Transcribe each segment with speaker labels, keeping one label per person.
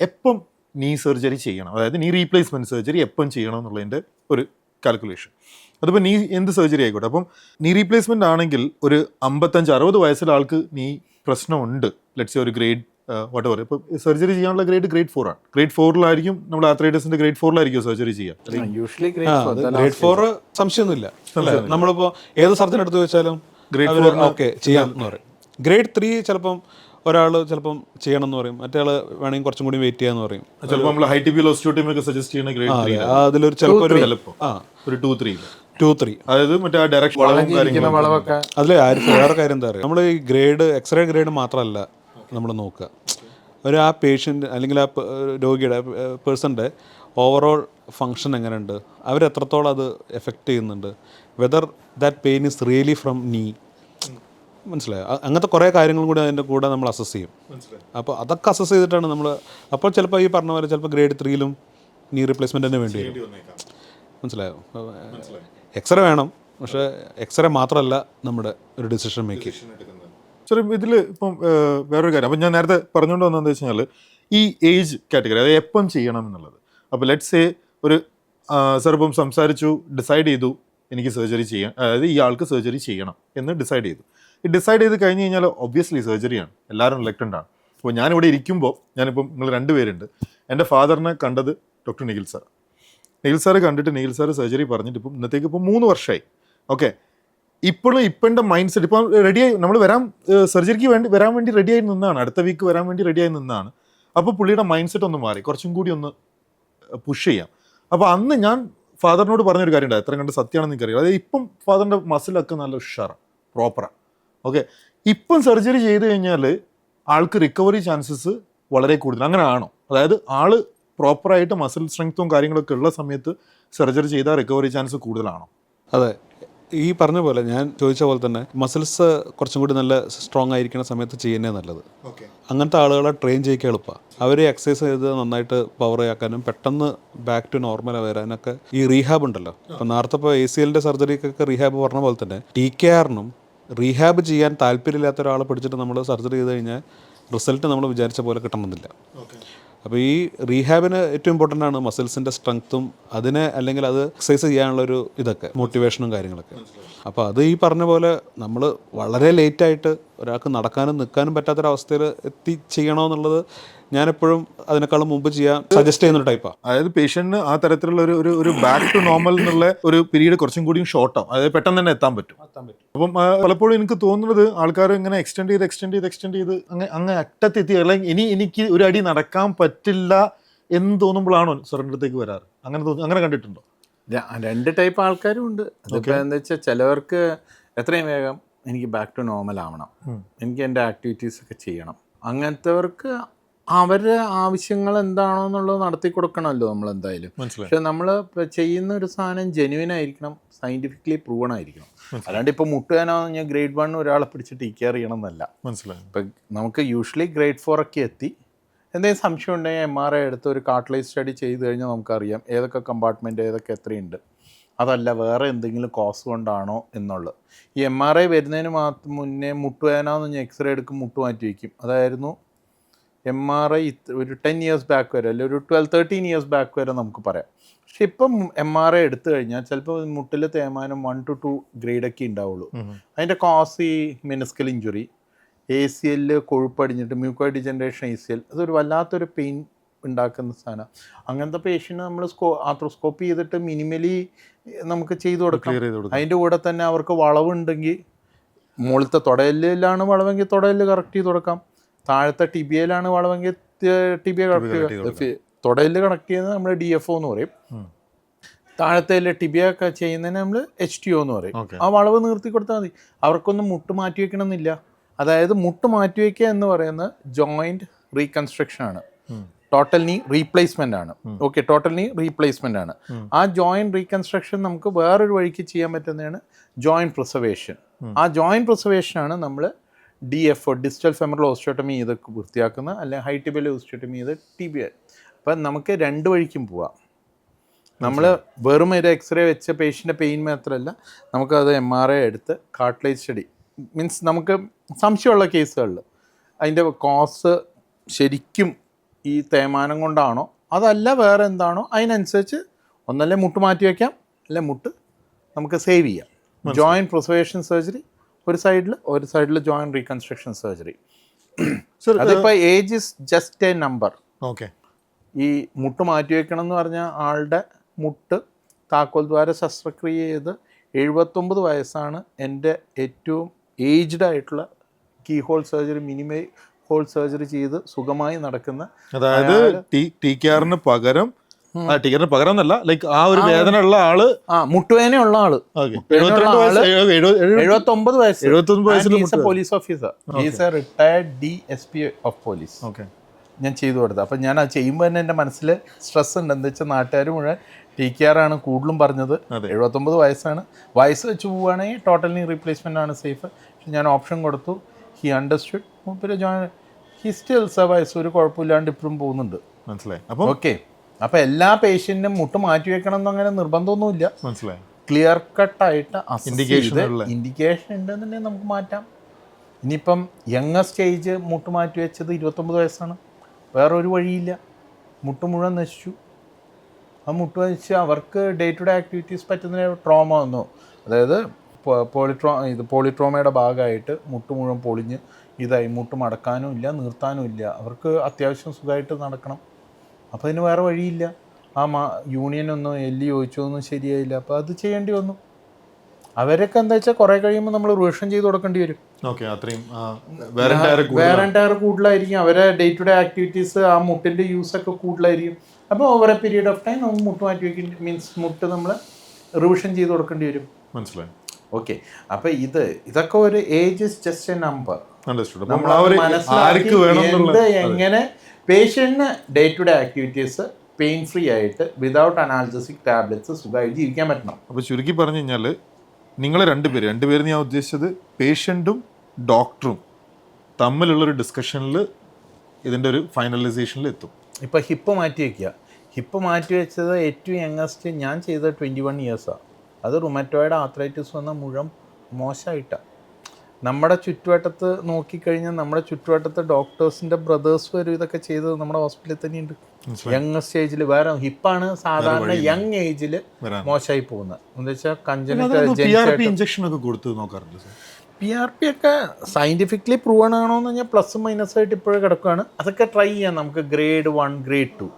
Speaker 1: എപ്പം നീ സർജറി ചെയ്യണം? അതായത് നീ റീപ്ലേസ്മെന്റ് സർജറി എപ്പം ചെയ്യണം എന്നുള്ളതിന്റെ ഒരു കാൽക്കുലേഷൻ അതിപ്പോൾ നീ എന്ത് സർജറി ആയിക്കോട്ടെ? അപ്പം നീ റീപ്ലേസ്മെന്റ് ആണെങ്കിൽ ഒരു അമ്പത്തഞ്ച് അറുപത് വയസ്സിലെ ആൾക്ക് നീ പ്രശ്നമുണ്ട്. ലെറ്റ്സ് ഒരു ഗ്രേഡ് വാട്ട് പറയും ഇപ്പോൾ സർജറി ചെയ്യാനുള്ള ഗ്രേഡ് ഗ്രേഡ് ഫോർ ആണ്. ഗ്രേഡ് ഫോറിലായിരിക്കും നമ്മൾ ആത്രൈറ്റിസിന്റെ ഗ്രേഡ് ഫോറിലായിരിക്കും സർജറി ചെയ്യാം
Speaker 2: യൂഷ്വലി
Speaker 3: ഗ്രേഡ് ഫോർ സംശയമൊന്നുമില്ല. നമ്മളിപ്പോൾ ഏത് സർജൻ എടുത്തു വെച്ചാലും ഗ്രേഡ് ഫോർ ഓക്കെ ചെയ്യാം എന്ന് പറയും. ഗ്രേഡ് ത്രീ ചിലപ്പം ഒരാൾ ചിലപ്പം ചെയ്യണം എന്ന് പറയും. മറ്റേ ആൾ വേണമെങ്കിൽ കുറച്ചും കൂടി വെയിറ്റ് ചെയ്യാന്ന് പറയും.
Speaker 1: ചിലപ്പോൾ നമ്മൾ ഹൈ ടി ഒക്കെ സജസ്റ്റ് ചെയ്യുന്ന ഗ്രേഡ് ത്രീ
Speaker 3: അതിലൊരു ചിലപ്പോൾ ഒരു
Speaker 1: ചിലപ്പോൾ
Speaker 3: ആ.
Speaker 1: ഒരു ടു ത്രീ
Speaker 3: ടു ത്രീ
Speaker 1: അതായത് മറ്റേ ആ ഡയറക്ഷൻ
Speaker 3: അതിലെ വേറെ കാര്യം എന്താ പറയുക നമ്മൾ ഈ ഗ്രേഡ് എക്സ്റേ ഗ്രേഡ് മാത്രമല്ല നമ്മൾ നോക്കുക. ഒരു ആ പേഷ്യന്റ് അല്ലെങ്കിൽ ആ രോഗിയുടെ പേഴ്സന്റെ ഓവറോൾ ഫങ്ഷൻ എങ്ങനെയുണ്ട്? അവരെത്രത്തോളം അത് എഫക്റ്റ് ചെയ്യുന്നുണ്ട്? Whether that pain is really from knee മനസ്സിലായോ. അങ്ങനത്തെ കുറേ കാര്യങ്ങളും കൂടി അതിന്റെ കൂടെ നമ്മൾ അസസ് ചെയ്യും. അപ്പോൾ അതൊക്കെ അസസ് ചെയ്തിട്ടാണ് നമ്മൾ അപ്പോൾ ചിലപ്പോൾ ഈ പറഞ്ഞ പോലെ ചിലപ്പോൾ ഗ്രേഡ് ത്രീയിലും നീ റീപ്ലേസ്മെന്റ് തന്നെ വേണ്ടി വരും. മനസ്സിലായോ? എക്സ്റേ വേണം. പക്ഷേ എക്സ്റേ മാത്രമല്ല നമ്മുടെ ഒരു ഡിസിഷൻ മേക്കിംഗ്
Speaker 1: ചെറിയ ഇതിൽ ഇപ്പം വേറൊരു കാര്യം. അപ്പം ഞാൻ നേരത്തെ പറഞ്ഞുകൊണ്ട് വന്നതെന്ന് വെച്ച് കഴിഞ്ഞാൽ ഈ ഏജ് കാറ്റഗറി അതായത് എപ്പം ചെയ്യണം എന്നുള്ളത്. അപ്പോൾ ലെറ്റ്സ് സേ ഒരു സാർ ഇപ്പം സംസാരിച്ചു ഡിസൈഡ് ചെയ്തു എനിക്ക് സർജറി ചെയ്യാൻ അതായത് ഈ ആൾക്ക് സർജറി ചെയ്യണം എന്ന് ഡിസൈഡ് ചെയ്തു. ഡിസൈഡ് ചെയ്ത് കഴിഞ്ഞ് കഴിഞ്ഞാൽ ഒബ്വിയസ്ലി സർജറിയാണ് എല്ലാവരും റിലക്റ്റന്റ് ആണ്. അപ്പോൾ ഞാനിവിടെ ഇരിക്കുമ്പോൾ ഞാനിപ്പം നിങ്ങൾ രണ്ടുപേരുണ്ട് എന്റെ ഫാദറിനെ കണ്ടത് doctor Nikhil sir Nikhil sir കണ്ടിട്ട് നിഖിൽ സാറ് സർജറി പറഞ്ഞിട്ട് ഇപ്പം ഇന്നത്തേക്ക് ഇപ്പോൾ മൂന്ന് വർഷമായി ഓക്കെ ഇപ്പോഴും ഇപ്പം എന്റെ മൈൻഡ് സെറ്റ് ഇപ്പം റെഡിയായി നമ്മൾ വരാൻ സർജറിക്ക് വേണ്ടി വരാൻ വേണ്ടി റെഡിയായി നിന്നാണ്. അടുത്ത വീക്ക് വരാൻ വേണ്ടി റെഡിയായി നിന്നാണ്. അപ്പോൾ പുള്ളിയുടെ മൈൻഡ് സെറ്റ് ഒന്ന് മാറി. കുറച്ചും കൂടി ഒന്ന് പുഷ് ചെയ്യാം. അപ്പോൾ അന്ന് ഞാൻ ഫാദറിനോട് പറഞ്ഞൊരു കാര്യം ഉണ്ടായി എത്ര കണ്ട് സത്യമാണെന്ന് എനിക്കറിയാം. അതായത് ഇപ്പം ഫാദറിന്റെ മസിലൊക്കെ നല്ല ഉഷാറാണ് പ്രോപ്പറാണ് ഓക്കെ ഇപ്പം സർജറി ചെയ്ത് കഴിഞ്ഞാൽ ആൾക്ക് റിക്കവറി ചാൻസസ് വളരെ കൂടുതൽ. അങ്ങനെ ആണോ? അതായത് ആൾ പ്രോപ്പറായിട്ട് മസിൽ സ്ട്രെങ്ത്തും കാര്യങ്ങളൊക്കെ ഉള്ള സമയത്ത് സർജറി ചെയ്താൽ റിക്കവറി ചാൻസ് കൂടുതലാണോ?
Speaker 3: അതെ. ഈ പറഞ്ഞ പോലെ ഞാൻ ചോദിച്ച പോലെ തന്നെ മസിൽസ് കുറച്ചും കൂടി നല്ല സ്ട്രോങ് ആയിരിക്കുന്ന സമയത്ത് ചെയ്യുന്നേ നല്ലത്.
Speaker 1: ഓക്കെ
Speaker 3: അങ്ങനത്തെ ആളുകളെ ട്രെയിൻ ചെയ്യിക്കാൻ എളുപ്പമാണ് അവരെ എക്സസൈസ് ചെയ്ത് നന്നായിട്ട് പവർ ആക്കാനും പെട്ടെന്ന് ബാക്ക് ടു നോർമൽ വരാനൊക്കെ ഈ റീഹാബ് ഉണ്ടല്ലോ. അപ്പം നേരത്തെ ഇപ്പോൾ എ സി എല്ലിന്റെ സർജറിക്കൊക്കെ റീഹാബ് പറഞ്ഞ പോലെ തന്നെ ടി കെ ആറിനും റീഹാബ് ചെയ്യാൻ താല്പര്യമില്ലാത്ത ഒരാളെ പിടിച്ചിട്ട് നമ്മൾ സർജറി ചെയ്ത് കഴിഞ്ഞാൽ റിസൾട്ട് നമ്മൾ വിചാരിച്ച പോലെ കിട്ടണമെന്നില്ല അപ്പോൾ ഈ റീഹാബിന് ഏറ്റവും ഇമ്പോർട്ടന്റ് ആണ് മസിൽസിന്റെ സ്ട്രെങ്ത്തും അതിനെ അല്ലെങ്കിൽ അത് എക്സസൈസ് ചെയ്യാനുള്ള ഒരു ഇതൊക്കെ മോട്ടിവേഷനും കാര്യങ്ങളൊക്കെ. അപ്പോൾ അത് ഈ പറഞ്ഞ പോലെ നമ്മൾ വളരെ ലേറ്റായിട്ട് ഒരാൾക്ക് നടക്കാനും നിൽക്കാനും പറ്റാത്തൊരവസ്ഥയിൽ എത്തി ചെയ്യണമെന്നുള്ളത് ഞാനെപ്പോഴും അതിനേക്കാളും മുമ്പ് ചെയ്യാൻ സജസ്റ്റ് ചെയ്യുന്ന ടൈപ്പാണ്
Speaker 1: അതായത് പേഷ്യന്റിന് ആ തരത്തിലുള്ള ഒരു ഒരു ഒരു ബാക്ക് ടു നോർമൽ എന്നുള്ള ഒരു പീരീഡ് കുറച്ചും കൂടിയും ഷോർട്ടാവും അതായത് പെട്ടെന്ന് തന്നെ എത്താൻ പറ്റും. അപ്പം പലപ്പോഴും എനിക്ക് തോന്നുന്നത് ആൾക്കാർ ഇങ്ങനെ എക്സ്റ്റെൻഡ് ചെയ്ത് എക്സ്റ്റെൻഡ് ചെയ്ത് എക്സ്റ്റെൻഡ് ചെയ്ത് അങ്ങ് അങ്ങ് അറ്റത്തെത്തി അല്ലെങ്കിൽ ഇനി എനിക്ക് ഒരു അടി നടക്കാൻ പറ്റില്ല എന്ന് തോന്നുമ്പോഴാണോ സ്വർണത്തേക്ക് അടുത്തേക്ക് വരാറ്? അങ്ങനെ തോന്നുന്നു അങ്ങനെ കണ്ടിട്ടുണ്ടോ?
Speaker 2: രണ്ട് ടൈപ്പ് ആൾക്കാരും ഉണ്ട്. എന്താ വെച്ചാൽ ചിലവർക്ക് എത്രയും വേഗം എനിക്ക് ബാക്ക് ടു നോർമൽ ആവണം. എനിക്ക് എന്റെ ആക്ടിവിറ്റീസ് ഒക്കെ ചെയ്യണം. അങ്ങനത്തെവർക്ക് അവരുടെ ആവശ്യങ്ങൾ എന്താണോ എന്നുള്ളത് നടത്തി കൊടുക്കണമല്ലോ നമ്മൾ എന്തായാലും. പക്ഷെ നമ്മൾ ചെയ്യുന്ന ഒരു സാധനം ജെനുവിൻ ആയിരിക്കണം സയന്റിഫിക്കലി പ്രൂവൺ ആയിരിക്കണം. അല്ലാണ്ട് ഇപ്പോൾ മുട്ടുകാനോ ഞാൻ ഗ്രേഡ് വൺ ഒരാളെ പിടിച്ച് ടീക്ക് കെയർ ചെയ്യണം എന്നല്ല.
Speaker 1: മനസ്സിലായി.
Speaker 2: ഇപ്പം നമുക്ക് യൂഷ്വലി ഗ്രേഡ് ഫോർ ഒക്കെ എത്തി. എന്തെങ്കിലും സംശയം ഉണ്ടെങ്കിൽ എം ആർ ഐ എടുത്ത് ഒരു കാർട്ട്ലൈസ് സ്റ്റഡി ചെയ്ത് കഴിഞ്ഞാൽ നമുക്കറിയാം. ഏതൊക്കെ കമ്പാർട്ട്മെന്റ് ഏതൊക്കെ എത്രയുണ്ട്. അതല്ല വേറെ എന്തെങ്കിലും കോസ് കൊണ്ടാണോ എന്നുള്ളത്. ഈ എം ആർ ഐ വരുന്നതിന് മാത്രം മുന്നേ മുട്ടുവേനാന്ന് ഞാൻ എക്സ്റേ എടുക്കും മുട്ട് മാറ്റി വയ്ക്കും അതായിരുന്നു എം ആർ ഐ ഒരു ടെൻ ഇയേഴ്സ് ബാക്ക് വരെ അല്ലെങ്കിൽ ഒരു ട്വൽവ് തേർട്ടീൻ ഇയേഴ്സ് ബാക്ക് വരെ നമുക്ക് പറയാം. പക്ഷെ ഇപ്പം എം ആർ ഐ എടുത്തു കഴിഞ്ഞാൽ ചിലപ്പോൾ മുട്ടിൽ തേമാനം വൺ ടു ടു ഗ്രേഡൊക്കെ ഉണ്ടാവുള്ളൂ. അതിന്റെ കോസ് ഈ മെനിസ്കൽ ഇഞ്ചുറി എ സി എല്ലിൽ കൊഴുപ്പടിഞ്ഞിട്ട് muco degeneration A C L അതൊരു വല്ലാത്തൊരു പെയിൻ ഉണ്ടാക്കുന്ന സാധനം. അങ്ങനത്തെ പേഷ്യന് നമ്മൾ സ്കോ ആർത്രോസ്കോപ്പ് ചെയ്തിട്ട് മിനിമലി നമുക്ക് ചെയ്തു കൊടുക്കാം അതിന്റെ കൂടെ തന്നെ അവർക്ക് വളവുണ്ടെങ്കിൽ മുകളിലത്തെ തുടയലിലാണ് വളവെങ്കിൽ തുടയൽ കറക്റ്റ് ചെയ്ത് കൊടുക്കാം. താഴത്തെ ടിബിയയിലാണ് വളവെങ്കിൽ ടിബിയ കറക്റ്റ് തുടലിൽ കണക്ട് ചെയ്യുന്നത് നമ്മൾ ഡി എഫ് ഒ എന്ന് പറയും. താഴത്തെ ടിബിയ ഒക്കെ ചെയ്യുന്നതിന് നമ്മൾ എച്ച് ടി ഒ എന്ന് പറയും. ആ വളവ് നിർത്തി കൊടുത്താൽ മതി. അവർക്കൊന്നും മുട്ട് മാറ്റി വെക്കണമെന്നില്ല. അതായത് മുട്ട് മാറ്റി വയ്ക്കുക എന്ന് പറയുന്നത് ജോയിന്റ് റീകൺസ്ട്രക്ഷൻ ആണ്. ടോട്ടൽ നീ റീപ്ലേസ്മെന്റ് ആണ്. ഓക്കെ ടോട്ടൽ നീ റീപ്ലേസ്മെന്റ് ആണ്. ആ ജോയിന്റ് റീകൺസ്ട്രക്ഷൻ നമുക്ക് വേറൊരു വഴിക്ക് ചെയ്യാൻ പറ്റുന്നതാണ് ജോയിന്റ് പ്രിസർവേഷൻ ആ ജോയിന്റ് പ്രിസർവേഷൻ ആണ് നമ്മൾ D F O digital femoral osteotomy ഇത് വൃത്തിയാക്കുന്ന അല്ലെങ്കിൽ ഹൈറ്റിബിയൽ ഓസ്റ്റിയോട്ടമി ഇത് ടി ബി അപ്പം നമുക്ക് രണ്ട് വഴിക്കും പോവാം. നമ്മൾ വെറും ഒരു എക്സ്റേ വെച്ച പേഷ്യന്റെ പെയിൻ മാത്രമല്ല നമുക്കത് എം ആർ ഐ എടുത്ത് കാർട്ട്ലേജ് സ്റ്റഡി മീൻസ് നമുക്ക് സംശയമുള്ള കേസുകളിൽ അതിന്റെ കോസ് ശരിക്കും ഈ തേയ്മാനം കൊണ്ടാണോ? അതല്ല വേറെ എന്താണോ? അതിനനുസരിച്ച് ഒന്നല്ലേ മുട്ട് മാറ്റി വയ്ക്കാം അല്ലെ മുട്ട് നമുക്ക് സേവ് ചെയ്യാം. ജോയിന്റ് പ്രിസർവേഷൻ സർജറി ഒരു സൈഡിൽ ഒരു സൈഡിൽ ജോയിന്റ് റീകൺസ്ട്രക്ഷൻ സർജറി
Speaker 1: സർ
Speaker 2: അതിപ്പോൾ age is just a number
Speaker 1: okay
Speaker 2: ഈ മുട്ട് മാറ്റി വയ്ക്കണം എന്ന് പറഞ്ഞാൽ ആളുടെ മുട്ട് താക്കോൽ ദ്വാര ശസ്ത്രക്രിയ ചെയ്ത് എഴുപത്തൊമ്പത് വയസ്സാണ് എന്റെ ഏറ്റവും ഏജ്ഡ് ആയിട്ടുള്ള keyhole surgery minimal hole surgery ചെയ്ത് സുഖമായി നടക്കുന്ന
Speaker 1: അതായത് ടി കെയറിന് പകരം ടി കെയറിന് പകരം എന്നല്ല ലൈക്ക് ആ ഒരു വേദന ഉള്ള ആൾ
Speaker 2: ആ
Speaker 1: എഴുപത്തിരണ്ട് വയസ്സ്
Speaker 2: ആൾ
Speaker 1: എഴു- എഴു- എഴു-
Speaker 2: വയസ്സ്.
Speaker 1: എഴുപത്തൊമ്പത് വയസ്സിൽ
Speaker 2: police officer is a retired D S P of police
Speaker 1: okay.
Speaker 2: ഞാൻ ചെയ്തു കൊടുത്തത്. അപ്പം ഞാൻ അത് ചെയ്യുമ്പോൾ തന്നെ എന്റെ മനസ്സിൽ സ്ട്രെസ് ഉണ്ട്. എന്താ വെച്ചാൽ നാട്ടുകാർ മുഴുവൻ ടി കെ ആർ ആണ് കൂടുതലും പറഞ്ഞത്. എഴുപത്തൊമ്പത് വയസ്സാണ്. വയസ്സ് വെച്ച് പോവുകയാണെങ്കിൽ ടോട്ടലി റീപ്ലേസ്മെന്റ് റീപ്ലേസ്മെന്റ് ആണ് സേഫ് ഞാൻ ഓപ്ഷൻ കൊടുത്തു. ഹി അണ്ടർസ്റ്റുഡ് മൂപ്പര് ജോയിൻ ഹി സ്റ്റിൽ സർവൈസ് ഒരു കുഴപ്പമില്ലാണ്ട് ഇപ്പോഴും പോകുന്നുണ്ട്.
Speaker 1: മനസ്സിലായി. അപ്പോൾ
Speaker 2: ഓക്കെ അപ്പോൾ എല്ലാ പേഷ്യന്റിനും മുട്ട് മാറ്റി വെക്കണം എന്നങ്ങനെ നിർബന്ധമൊന്നുമില്ല.
Speaker 1: മനസ്സിലായി.
Speaker 2: ക്ലിയർ കട്ടായിട്ട്
Speaker 1: ഇൻഡിക്കേഷൻ
Speaker 2: ഇൻഡിക്കേഷൻ ഉണ്ടെന്നുണ്ടെങ്കിൽ നമുക്ക് മാറ്റാം. ഇനിയിപ്പം യങ്ങ സ്റ്റേജ് മുട്ട് മാറ്റി വെച്ചത് ഇരുപത്തൊമ്പത് വയസ്സാണ്. വേറൊരു വഴിയില്ല. മുട്ട് മുഴുവൻ നശിച്ചു. ആ മുട്ട് വെച്ച് അവർക്ക് ഡേ ടു ഡേ ആക്ടിവിറ്റീസ് പറ്റുന്ന ട്രോമ വന്നു. അതായത് പോളിട്രോ ഇത് പോളിട്രോമയുടെ ഭാഗമായിട്ട് മുട്ട് മുഴുവൻ പൊളിഞ്ഞ് ഇതായി. മുട്ട് മടക്കാനും ഇല്ല നിർത്താനും ഇല്ല. അവർക്ക് അത്യാവശ്യം സുഖമായിട്ട് നടക്കണം. അപ്പോൾ അതിന് വേറെ വഴിയില്ല. ആ മാ യൂണിയനൊന്നും എല്ലി ചോദിച്ചൊന്നും ശരിയായില്ല. അപ്പോൾ അത് ചെയ്യേണ്ടി വന്നു. അവരൊക്കെ എന്താ വെച്ചാൽ കുറേ കഴിയുമ്പോൾ നമ്മൾ റിവേഷൻ ചെയ്ത് കൊടുക്കേണ്ടി വരും.
Speaker 1: ഓക്കെ അത്രയും വേറെ ടയർ
Speaker 2: കൂടുതലായിരിക്കും. അവരെ ഡേ ടു ഡേ ആക്ടിവിറ്റീസ് ആ മുട്ടിന്റെ യൂസ് ഒക്കെ കൂടുതലായിരിക്കും. അപ്പോൾ over a period of time നമുക്ക് മുട്ട് മാറ്റി വയ്ക്കേണ്ടി മീൻസ് മുട്ട് നമ്മൾ റിവിഷൻ ചെയ്ത് കൊടുക്കേണ്ടി വരും.
Speaker 1: മനസ്സിലായി.
Speaker 2: ഓക്കെ അപ്പൊ ഇത് ഇതൊക്കെ ഒരു age is just a number നമ്മൾ മനസ്സിലാക്കി എന്ത് എങ്ങനെ പേഷ്യന്റിന് day to day activities pain free ആയിട്ട് വിതൗട്ട് അനാലിസിക് ടാബ്ലറ്റ്സ് സുഖമായിട്ട് ജീവിക്കാൻ പറ്റണം.
Speaker 1: അപ്പോൾ ചുരുക്കി പറഞ്ഞു കഴിഞ്ഞാൽ നിങ്ങൾ രണ്ടുപേര് രണ്ടുപേര് ഞാൻ ഉദ്ദേശിച്ചത് പേഷ്യന്റും ഡോക്ടറും തമ്മിലുള്ള ഒരു ഡിസ്കഷനിൽ ഇതിന്റെ ഒരു ഫൈനലൈസേഷനിൽ എത്തും.
Speaker 2: ഇപ്പോൾ ഹിപ്പ് മാറ്റി വയ്ക്കുക ഹിപ്പ് മാറ്റി വെച്ചത് ഏറ്റവും യങ്ങസ്റ്റ് ഞാൻ ചെയ്ത ട്വന്റി വൺ ഇയേഴ്സാണ് അത് റുമാറ്റോയിഡ് ആത്രൈറ്റിസ് വന്ന മുഴം മോശമായിട്ടാണ് നമ്മുടെ ചുറ്റുവട്ടത്ത് നോക്കിക്കഴിഞ്ഞാൽ നമ്മുടെ ചുറ്റുവട്ടത്ത് ഡോക്ടേഴ്സിന്റെ ബ്രദേഴ്സ് വരും ഇതൊക്കെ ചെയ്തത് നമ്മുടെ ഹോസ്പിറ്റലിൽ തന്നെയുണ്ട്. യങ് സ്റ്റേജിൽ വേറെ ഹിപ്പാണ് സാധാരണ യങ് ഏജിൽ മോശമായി പോകുന്നത്. എന്ന് വെച്ചാൽ
Speaker 1: പി
Speaker 2: കഞ്ചനിറ്റ്
Speaker 1: ആർ പി ഇഞ്ചക്ഷൻ ഒക്കെ കൊടുത്ത് നോക്കാറുണ്ട്
Speaker 2: പി ആർ പി ഒക്കെ സയന്റിഫിക്കലി പ്രൂവൺ ആണോ എന്ന് കഴിഞ്ഞാൽ പ്ലസ് മൈനസ് ആയിട്ട് ഇപ്പോഴും കിടക്കുകയാണ് അതൊക്കെ ട്രൈ ചെയ്യാം നമുക്ക്. ഗ്രേഡ് വൺ ഗ്രേഡ് ടു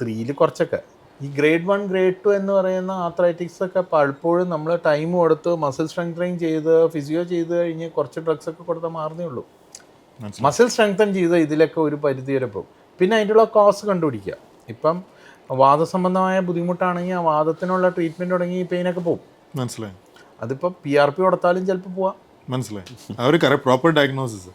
Speaker 2: ത്രീയിൽ കുറച്ചൊക്കെ. ഈ ഗ്രേഡ് വൺ ഗ്രേഡ് ടു എന്ന് പറയുന്ന ആത്രൈറ്റിക്സ് ഒക്കെ പലപ്പോഴും നമ്മൾ ടൈം കൊടുത്ത് മസിൽ സ്ട്രെങ്തനിങ് ചെയ്ത് ഫിസിയോ ചെയ്ത് കഴിഞ്ഞ് കുറച്ച് ഡ്രഗ്സ് ഒക്കെ കൊടുത്താൽ മാറുന്നേ ഉള്ളൂ. മസിൽ സ്ട്രെങ്തൻ ചെയ്ത് ഇതിലൊക്കെ ഒരു പരിധി വരെ പോകും. പിന്നെ അതിന്റെ കോസ് കണ്ടുപിടിക്കുക. ഇപ്പം വാദസംബന്ധമായ ബുദ്ധിമുട്ടാണെങ്കിൽ ആ വാദത്തിനുള്ള ട്രീറ്റ്മെന്റ് തുടങ്ങി പെയിനൊക്കെ പോകും
Speaker 1: മനസ്സിലായി.
Speaker 2: അതിപ്പോൾ പി ആർ പി കൊടുത്താലും ചിലപ്പോൾ പോവാം.
Speaker 1: മനസ്സിലായി. ആ ഒരു പ്രോപ്പർ ഡയഗ്നോസിസ്